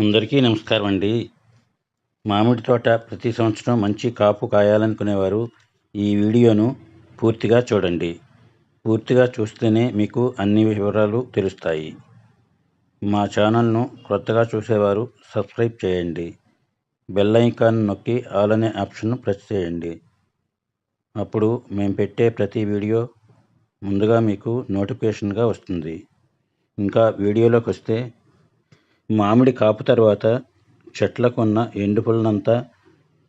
అందరికీ నమస్కారం అండి. మామిడి తోట ప్రతి సంవత్సరం మంచి కాపు కాయాలనుకునేవారు ఈ వీడియోను పూర్తిగా చూడండి. పూర్తిగా చూస్తేనే మీకు అన్ని వివరాలు తెలుస్తాయి. మా ఛానల్ను కొత్తగా చూసేవారు సబ్స్క్రైబ్ చేయండి. బెల్ ఐకాన్ నొక్కి ఆల్ అనే ఆప్షన్ను ప్రెస్ చేయండి. అప్పుడు మేము పెట్టే ప్రతి వీడియో ముందుగా మీకు నోటిఫికేషన్గా వస్తుంది. ఇంకా వీడియోలోకి వస్తే మామిడి కాపు తర్వాత చెట్లకు ఉన్న ఎండు పుల్లనంతా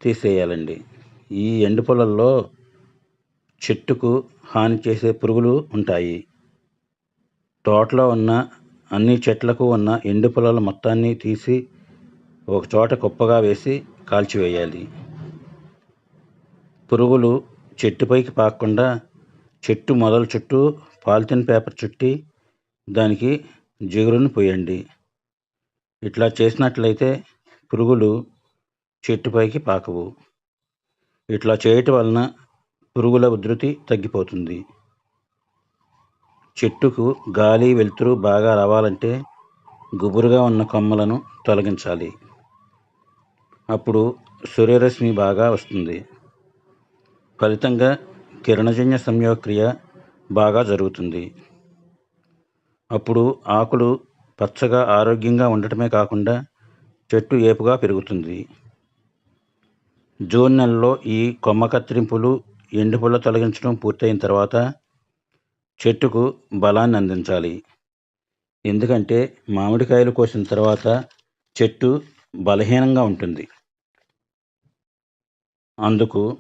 తీసేయాలండి. ఈ ఎండు పొలల్లో చెట్టుకు హాని చేసే పురుగులు ఉంటాయి. తోటలో ఉన్న అన్ని చెట్లకు ఉన్న ఎండు పొలాల మొత్తాన్ని తీసి ఒక చోట కుప్పగా వేసి కాల్చివేయాలి. పురుగులు చెట్టుపైకి పాకకుండా చెట్టు మొదల చుట్టూ పాలిథిన్ పేపర్ చుట్టి దానికి జిగురును పోయండి. ఇట్లా చేసినట్లయితే పురుగులు చెట్టుపైకి పాకవు. ఇట్లా చేయటం వలన పురుగుల ఉధృతి తగ్గిపోతుంది. చెట్టుకు గాలి వెలుతురు బాగా రావాలంటే గుబురుగా ఉన్న కొమ్మలను తొలగించాలి. అప్పుడు సూర్యరశ్మి బాగా వస్తుంది. ఫలితంగా కిరణజన్య సంయోగక్రియ బాగా జరుగుతుంది. అప్పుడు ఆకులు పచ్చగా ఆరోగ్యంగా ఉండటమే కాకుండా చెట్టు ఏపుగా పెరుగుతుంది. జూన్ నెలలో ఈ కొమ్మ కత్తిరింపులు ఎండుపుల్ల తొలగించడం పూర్తయిన తర్వాత చెట్టుకు బలాన్ని అందించాలి. ఎందుకంటే మామిడికాయలు కోసిన తర్వాత చెట్టు బలహీనంగా ఉంటుంది. అందుకు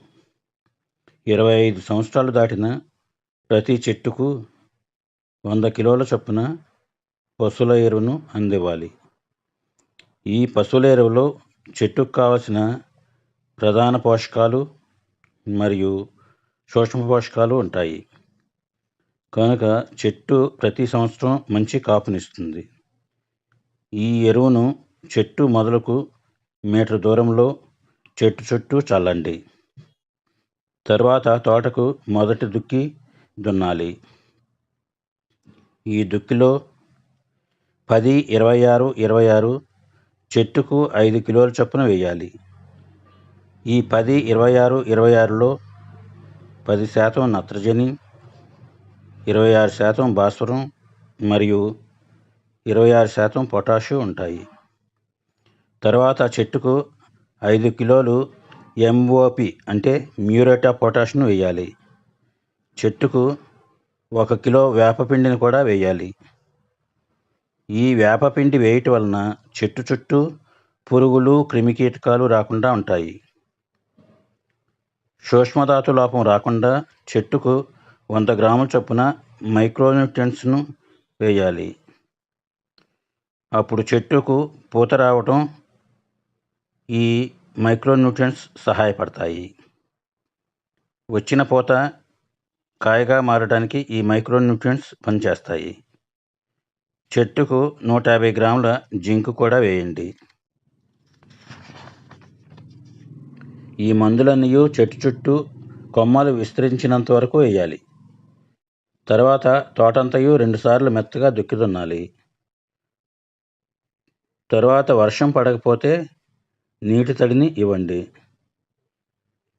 ఇరవై ఐదు సంవత్సరాలు దాటిన ప్రతి చెట్టుకు వంద కిలోల చొప్పున పశువుల ఎరువును అందివ్వాలి. ఈ పశువుల ఎరువులో చెట్టుకు కావలసిన ప్రధాన పోషకాలు మరియు సూక్ష్మ పోషకాలు ఉంటాయి. కనుక చెట్టు ప్రతి సంవత్సరం మంచి కాపునిస్తుంది. ఈ ఎరువును చెట్టు మొదలకు మీటర్ దూరంలో చెట్టు చుట్టూ చల్లండి. తర్వాత తోటకు మొదటి దుక్కి దున్నాలి. ఈ దుక్కిలో పది ఇరవై ఆరు ఇరవై ఆరు చెట్టుకు ఐదు కిలోల చొప్పున వేయాలి. ఈ పది ఇరవై ఆరు ఇరవై ఆరులో పది శాతం నత్రజని ఇరవై ఆరు శాతం భాస్వరం మరియు ఇరవై ఆరు శాతం పొటాషు ఉంటాయి. తర్వాత చెట్టుకు ఐదు కిలోలు ఎంఓపి అంటే మ్యూరేట్ ఆఫ్ పొటాష్ను వేయాలి. చెట్టుకు ఒక కిలో వేపపిండిని కూడా వేయాలి. ఈ వేపపిండి వేయటం వలన చెట్టు చుట్టూ పురుగులు క్రిమికీటకాలు రాకుండా ఉంటాయి. సూక్ష్మధాతు లోపం రాకుండా చెట్టుకు వంద గ్రాముల చొప్పున మైక్రోన్యూట్రియన్స్ను వేయాలి. అప్పుడు చెట్టుకు పూత రావటం ఈ మైక్రోన్యూట్రియన్స్ సహాయపడతాయి. వచ్చిన పూత కాయగా మారడానికి ఈ మైక్రోన్యూట్రియన్స్ పనిచేస్తాయి. చెట్టుకు నూట యాభై గ్రాముల జింక్ కూడా వేయండి. ఈ మందులన్నీ చెట్టు చుట్టూ కొమ్మలు విస్తరించినంత వరకు వేయాలి. తర్వాత తోటంతయు రెండుసార్లు మెత్తగా దుక్కి దున్నాలి. తర్వాత వర్షం పడకపోతే నీటి తడిని ఇవ్వండి.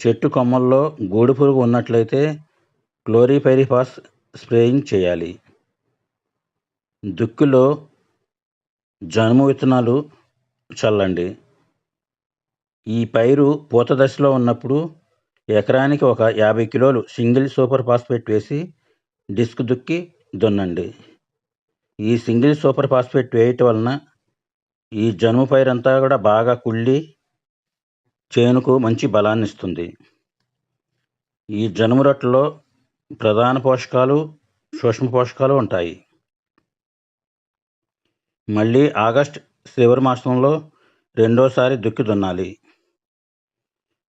చెట్టు కొమ్మల్లో గూడు పురుగు ఉన్నట్లయితే క్లోరిపైరిఫాస్ స్ప్రేయింగ్ చేయాలి. దుక్కిలో జనుము విత్తనాలు చల్లండి. ఈ పైరు పూత దశలో ఉన్నప్పుడు ఎకరానికి ఒక యాభై కిలోలు సింగిల్ సూపర్ ఫాస్ఫేట్ వేసి డిస్క్ దుక్కి దున్నండి. ఈ సింగిల్ సూపర్ ఫాస్ఫేట్ వేయటం వలన ఈ జనుము పైరంతా కూడా బాగా కుళ్ళి చేనుకు మంచి బలాన్ని ఇస్తుంది. ఈ జనుము రొట్టెలో ప్రధాన పోషకాలు సూక్ష్మ పోషకాలు ఉంటాయి. మళ్ళీ ఆగస్ట్ చివరి మాసంలో రెండోసారి దుక్కి దున్నాలి.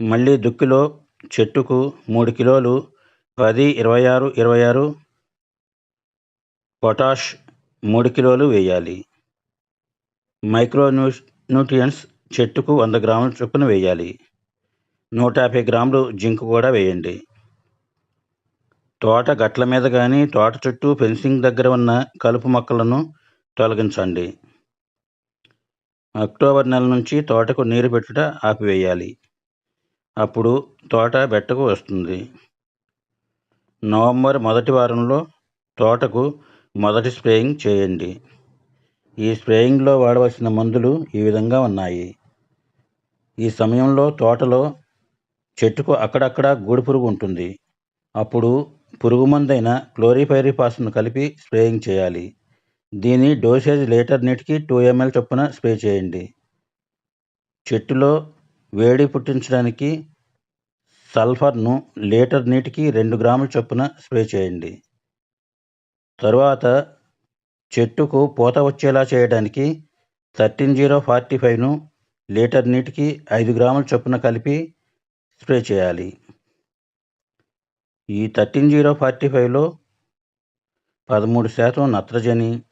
మళ్ళీ దుక్కిలో చెట్టుకు మూడు కిలోలు పది ఇరవై ఆరు ఇరవై ఆరు పొటాష్ మూడు కిలోలు వేయాలి. మైక్రో న్యూట్రియంట్స్ చెట్టుకు వంద గ్రాముల చొప్పున వేయాలి. నూట యాభై గ్రాములు జింక్ కూడా వేయండి. తోట గట్ల మీద కానీ తోట చుట్టూ ఫెన్సింగ్ దగ్గర ఉన్న కలుపు మొక్కలను తొలగించండి. అక్టోబర్ నెల నుంచి తోటకు నీరు పెట్టుట ఆపివేయాలి. అప్పుడు తోట బెట్టకు వస్తుంది. నవంబర్ మొదటి వారంలో తోటకు మొదటి స్ప్రేయింగ్ చేయండి. ఈ స్ప్రేయింగ్లో వాడవలసిన మందులు ఈ విధంగా ఉన్నాయి. ఈ సమయంలో తోటలో చెట్టుకు అక్కడక్కడ గూడు పురుగు ఉంటుంది. అప్పుడు పురుగు మందైన క్లోరిఫైరిపాస్ను కలిపి స్ప్రేయింగ్ చేయాలి. దీని డోసేజ్ లీటర్ నీటికి టూ ఎంఎల్ చొప్పున స్ప్రే చేయండి. చెట్టులో వేడి పుట్టించడానికి సల్ఫర్ను లీటర్ నీటికి రెండు గ్రాముల చొప్పున స్ప్రే చేయండి. తరువాత చెట్టుకు పూత వచ్చేలా చేయడానికి థర్టీన్ జీరో ఫార్టీ ఫైవ్ను లీటర్ నీటికి ఐదు గ్రాముల చొప్పున కలిపి స్ప్రే చేయాలి. ఈ థర్టీన్ జీరో ఫార్టీ ఫైవ్లో పదమూడు శాతం నత్రజని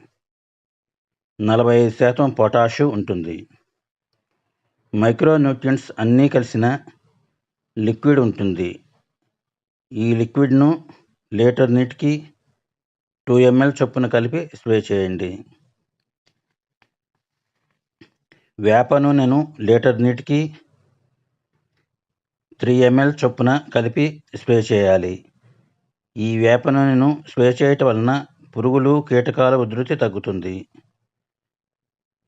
నలభై ఐదు శాతం పొటాషు ఉంటుంది. మైక్రోన్యూట్రియంట్స్ అన్నీ కలిసిన లిక్విడ్ ఉంటుంది. ఈ లిక్విడ్ను లీటర్ నీటికి టూ ఎంఎల్ చొప్పున కలిపి స్ప్రే చేయండి. వేప నూనెను లీటర్ నీటికి త్రీ ఎంఎల్ చొప్పున కలిపి స్ప్రే చేయాలి. ఈ వేప నూనెను స్ప్రే చేయటం వలన పురుగులు కీటకాల ఉధృతి తగ్గుతుంది.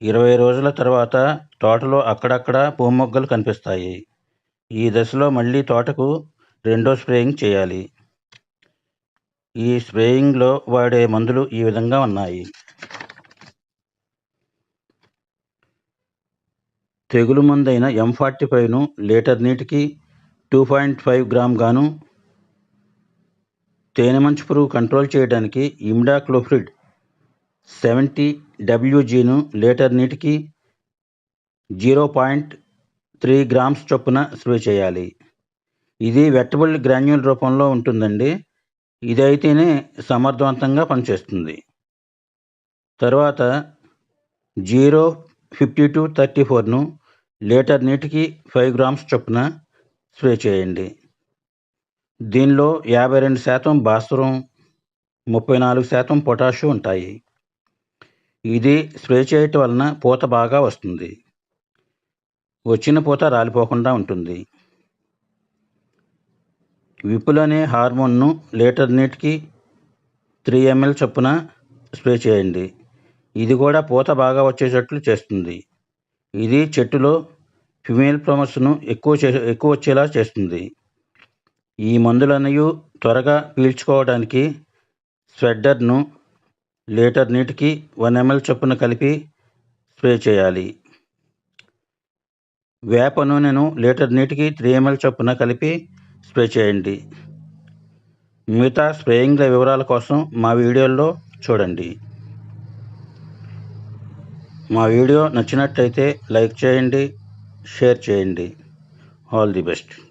ఇరవై రోజుల తర్వాత తోటలో అక్కడక్కడ పూమొగ్గలు కనిపిస్తాయి. ఈ దశలో మళ్ళీ తోటకు రెండో స్ప్రేయింగ్ చేయాలి. ఈ స్ప్రేయింగ్లో వాడే మందులు ఈ విధంగా ఉన్నాయి. తెగులు మందైన ఎం ఫార్టీ ఫైవ్ను లీటర్ నీటికి టూ పాయింట్ ఫైవ్ గ్రామ్ గాను తేనె మంచు పురుగు కంట్రోల్ చేయడానికి ఇమ్డాక్లోఫ్రిడ్ సెవెంటీ డబ్ల్యూజీను లీటర్ నీటికి జీరో పాయింట్ త్రీ గ్రామ్స్ చొప్పున స్ప్రే చేయాలి. ఇది వెట్టబుల్ గ్రాన్యూల్ రూపంలో ఉంటుందండి. ఇదైతేనే సమర్థవంతంగా పనిచేస్తుంది. తర్వాత జీరో ఫిఫ్టీ టు థర్టీ ఫోర్ను లీటర్ నీటికి ఫైవ్ గ్రామ్స్ చొప్పున స్ప్రే చేయండి. దీనిలో యాభై రెండు శాతం భాస్వరం ముప్పై నాలుగు శాతం పొటాషు ఉంటాయి. ఇది స్ప్రే చేయటం వలన పూత బాగా వస్తుంది. వచ్చిన పూత రాలిపోకుండా ఉంటుంది. విపుల్ అనే హార్మోన్ను లీటర్ నీటికి త్రీ ఎంఎల్ చొప్పున స్ప్రే చేయండి. ఇది కూడా పూత బాగా వచ్చేటట్లు చేస్తుంది. ఇది చెట్టులో ఫిమేల్ ప్రొమస్ను ఎక్కువ చే ఎక్కువ వచ్చేలా చేస్తుంది. ఈ మందులన్నయు త్వరగా పీల్చుకోవడానికి స్వెడ్డర్ను లీటర్ నీటికి వన్ ఎంఎల్ చొప్పున కలిపి స్ప్రే చేయాలి. వేప నూనెను లీటర్ నీటికి త్రీ ఎంఎల్ చొప్పున కలిపి స్ప్రే చేయండి. మిగతా స్ప్రేయింగ్ల వివరాల కోసం మా వీడియోల్లో చూడండి. మా వీడియో నచ్చినట్టయితే లైక్ చేయండి షేర్ చేయండి. All the best.